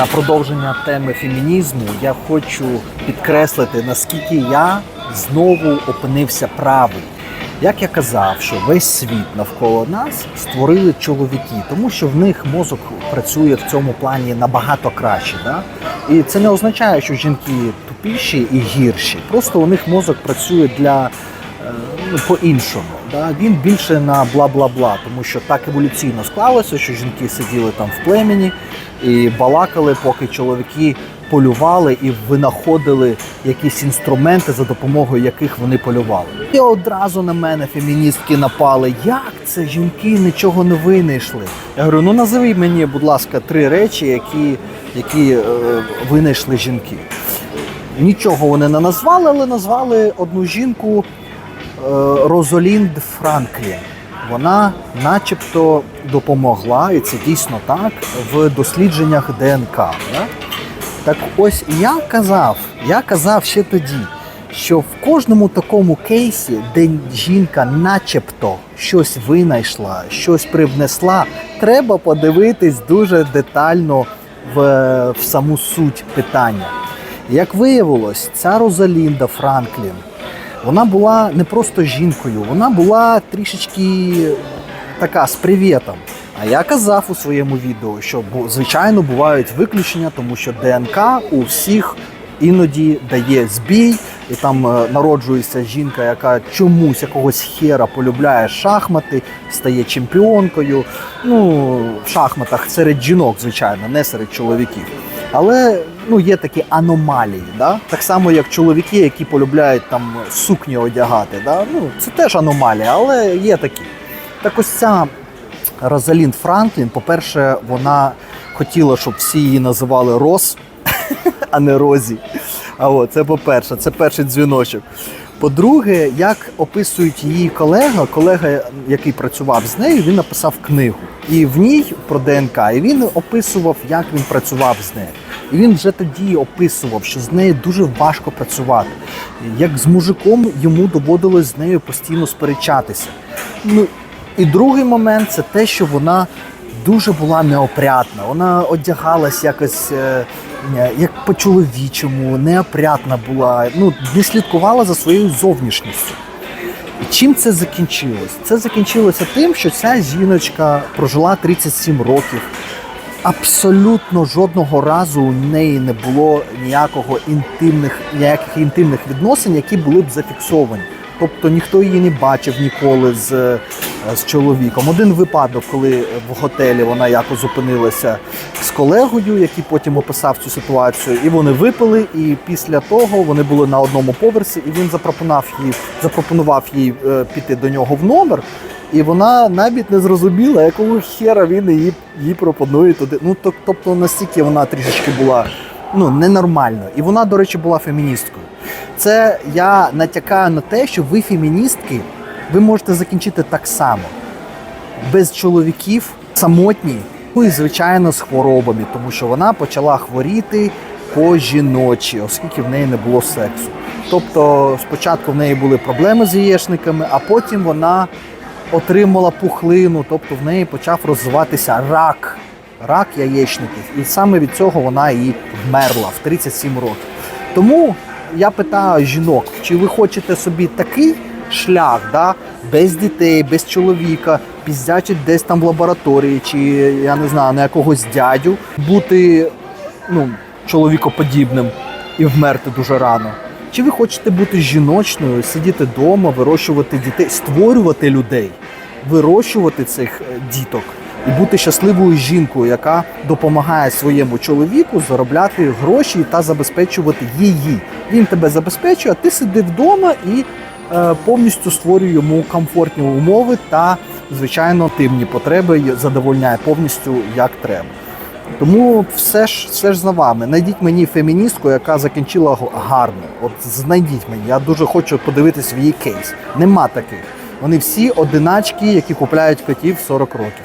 на продовження теми фемінізму я хочу підкреслити, наскільки я знову опинився правий. Як я казав, що весь світ навколо нас створили чоловіки, тому що в них мозок працює в цьому плані набагато краще. Да? І це не означає, що жінки тупіші і гірші. Просто у них мозок працює для е, ну, по-іншому. Да? Він більше на бла-бла-бла, тому що так еволюційно склалося, що жінки сиділи там в племені і балакали, поки чоловіки полювали і винаходили якісь інструменти, за допомогою яких вони полювали. І одразу на мене феміністки напали. Як це жінки нічого не винайшли? Я говорю, ну назови мені, будь ласка, три речі, які, які е, винайшли жінки. Нічого вони не назвали, але назвали одну жінку Розолінд Франклін. Вона начебто допомогла, і це дійсно так, в дослідженнях ДНК. Да? Так ось я казав, я казав ще тоді, що в кожному такому кейсі, де жінка начебто щось винайшла, щось привнесла, треба подивитись дуже детально в, в саму суть питання. Як виявилось, ця Розалінда Франклін, вона була не просто жінкою, вона була трішечки така з привітом. А я казав у своєму відео, що звичайно бувають виключення, тому що ДНК у всіх іноді дає збій, і там е, народжується жінка, яка чомусь якогось хера полюбляє шахмати, стає чемпіонкою. Ну, в шахматах серед жінок, звичайно, не серед чоловіків. Але ну, є такі аномалії, да? так само як чоловіки, які полюбляють там сукні одягати. Да? Ну, це теж аномалія, але є такі. Так ось ця Розалінд Франклін, по-перше, вона хотіла, щоб всі її називали Рос, а не Розі. А от, це по-перше, це перший дзвіночок. По-друге, як описують її колега, колега, який працював з нею, він написав книгу. І в ній про ДНК, і він описував, як він працював з нею. І він вже тоді описував, що з нею дуже важко працювати. Як з мужиком йому доводилось з нею постійно сперечатися. Ну, і другий момент це те, що вона дуже була неопрятна. Вона одягалась якось е, е, як по-чоловічому, неопрятна була, ну, не слідкувала за своєю зовнішністю. І чим це закінчилось? Це закінчилося тим, що ця жіночка прожила 37 років. Абсолютно жодного разу у неї не було ніякого інтимних, ніяких інтимних відносин, які були б зафіксовані. Тобто ніхто її не бачив ніколи з, з чоловіком. Один випадок, коли в готелі вона якось зупинилася з колегою, який потім описав цю ситуацію, і вони випили. І після того вони були на одному поверсі, і він запропонував їй, запропонував їй е, піти до нього в номер. І вона навіть не зрозуміла, якого хера він її, їй пропонує туди. Ну тоб- тобто настільки вона трішечки була ну, ненормальною. І вона, до речі, була феміністкою. Це я натякаю на те, що ви феміністки, ви можете закінчити так само. Без чоловіків, самотні, ну і звичайно з хворобами, тому що вона почала хворіти по жіночі, оскільки в неї не було сексу. Тобто спочатку в неї були проблеми з яєчниками, а потім вона отримала пухлину, тобто в неї почав розвиватися рак, рак яєчників. І саме від цього вона і вмерла в 37 років. Тому я питаю жінок, чи ви хочете собі такий шлях, да, без дітей, без чоловіка, піздячить десь там в лабораторії, чи я не знаю, на якогось дядю, бути ну, чоловікоподібним і вмерти дуже рано. Чи ви хочете бути жіночною, сидіти вдома, вирощувати дітей, створювати людей, вирощувати цих е, діток і бути щасливою жінкою, яка допомагає своєму чоловіку заробляти гроші та забезпечувати її. Він тебе забезпечує, а ти сиди вдома і повністю створює йому комфортні умови та, звичайно, тимні потреби задовольняє повністю як треба. Тому все ж все ж за вами. Найдіть мені феміністку, яка закінчила гарно. От знайдіть мені. Я дуже хочу подивитись в її кейс. Нема таких. Вони всі одиначки, які купляють котів 40 років.